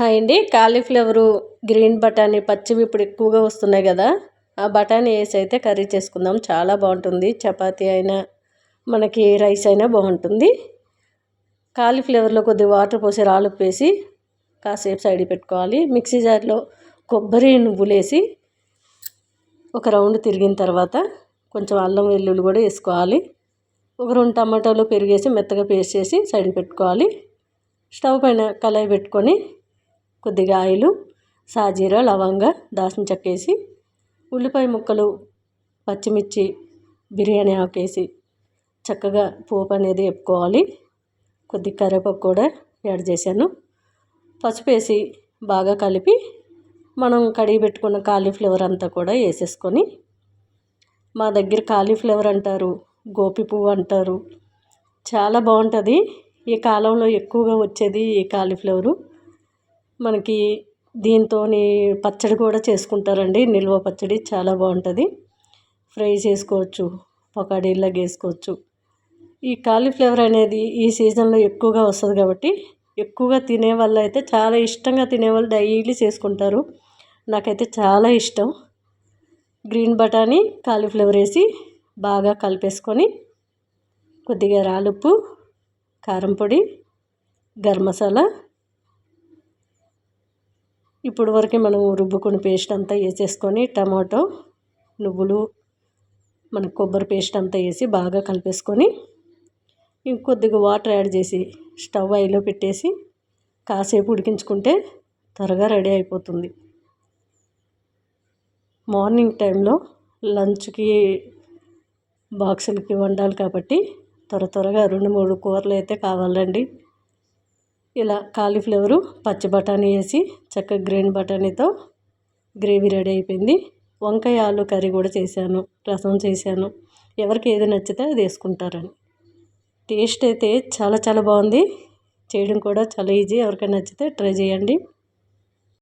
Hi అండి cauliflower green బఠానీ పచ్చివి ఇప్పుడు ఎక్కువగా వస్తున్నాయి కదా. ఆ బఠానీ వేసి అయితే కర్రీ చేసుకుందాం. చాలా బాగుంటుంది. చపాతీ అయినా మనకి రైస్ అయినా బాగుంటుంది. కాలీఫ్లవర్లో కొద్ది వాటర్ పోసి రాళ్ళు వేసి కాసేపు సైడ్ పెట్టుకోవాలి. మిక్సీ జార్లో కొబ్బరి నువ్వులు వేసి ఒక రౌండ్ తిరిగిన తర్వాత కొంచెం అల్లం వెల్లుల్లి కూడా వేసుకోవాలి. ఒక రెండు టమాటాలు పెరిగేసి మెత్తగా పేస్ట్ చేసి సైడ్ పెట్టుకోవాలి. స్టవ్ పైన కళాయి పెట్టుకొని కొద్దిగా ఆయిలు సాజీరా లవంగ దాల్చిన చెక్క వేసి ఉల్లిపాయ ముక్కలు పచ్చిమిర్చి బిర్యానీ ఆకేసి చక్కగా పోపు అనేది వేపుకోవాలి. కొద్ది కరివేపాకు కూడా యాడ్ చేశాను. పసుపు వేసి బాగా కలిపి మనం కడిగి పెట్టుకున్న కాలీఫ్లవర్ అంతా కూడా వేసేసుకొని మా దగ్గర కాలీఫ్లవర్ అంటారు గోపి పువ్వు అంటారు. చాలా బాగుంటుంది. ఈ కాలంలో ఎక్కువగా వచ్చేది ఈ కాలీఫ్లవరు. మనకి దీంతో పచ్చడి కూడా చేసుకుంటారండి. నిల్వ పచ్చడి చాలా బాగుంటుంది. ఫ్రై చేసుకోవచ్చు పకోడీలాగా వేసుకోవచ్చు ఈ కాలీఫ్లవర్ అనేది ఈ సీజన్లో ఎక్కువగా వస్తుంది కాబట్టి ఎక్కువగా తినే వాళ్ళు అయితే చాలా ఇష్టంగా తినేవాళ్ళు డైలీ చేసుకుంటారు. నాకైతే చాలా ఇష్టం. గ్రీన్ బఠానీ కాలీఫ్లవర్ వేసి బాగా కలిపేసుకొని కొద్దిగా రాలుప్పు కారం పొడి గరం మసాలా ఇప్పుడు వరకు మనం రుబ్బుకుని పేస్ట్ అంతా వేసేసుకొని టమాటో నువ్వులు మన కొబ్బరి పేస్ట్ అంతా వేసి బాగా కలిపేసుకొని ఇంకొద్దిగా వాటర్ యాడ్ చేసి స్టవ్ ఐలో పెట్టేసి కాసేపు ఉడికించుకుంటే త్వరగా రెడీ అయిపోతుంది. మార్నింగ్ టైంలో లంచ్కి బాక్సులకి వండాలి కాబట్టి త్వర త్వరగా రెండు మూడు కూరలు అయితే కావాలండి. ఇలా కాలీఫ్లవరు పచ్చి బఠానీ వేసి చక్కగా గ్రీన్ బఠానీతో గ్రేవీ రెడీ అయిపోయింది. వంకాయ ఆలు కర్రీ కూడా చేశాను రసం చేశాను. ఎవరికి ఏది నచ్చితే అది వేసుకుంటారని. టేస్ట్ అయితే చాలా చాలా బాగుంది. చేయడం కూడా చాలా ఈజీ. ఎవరికైనా నచ్చితే ట్రై చేయండి.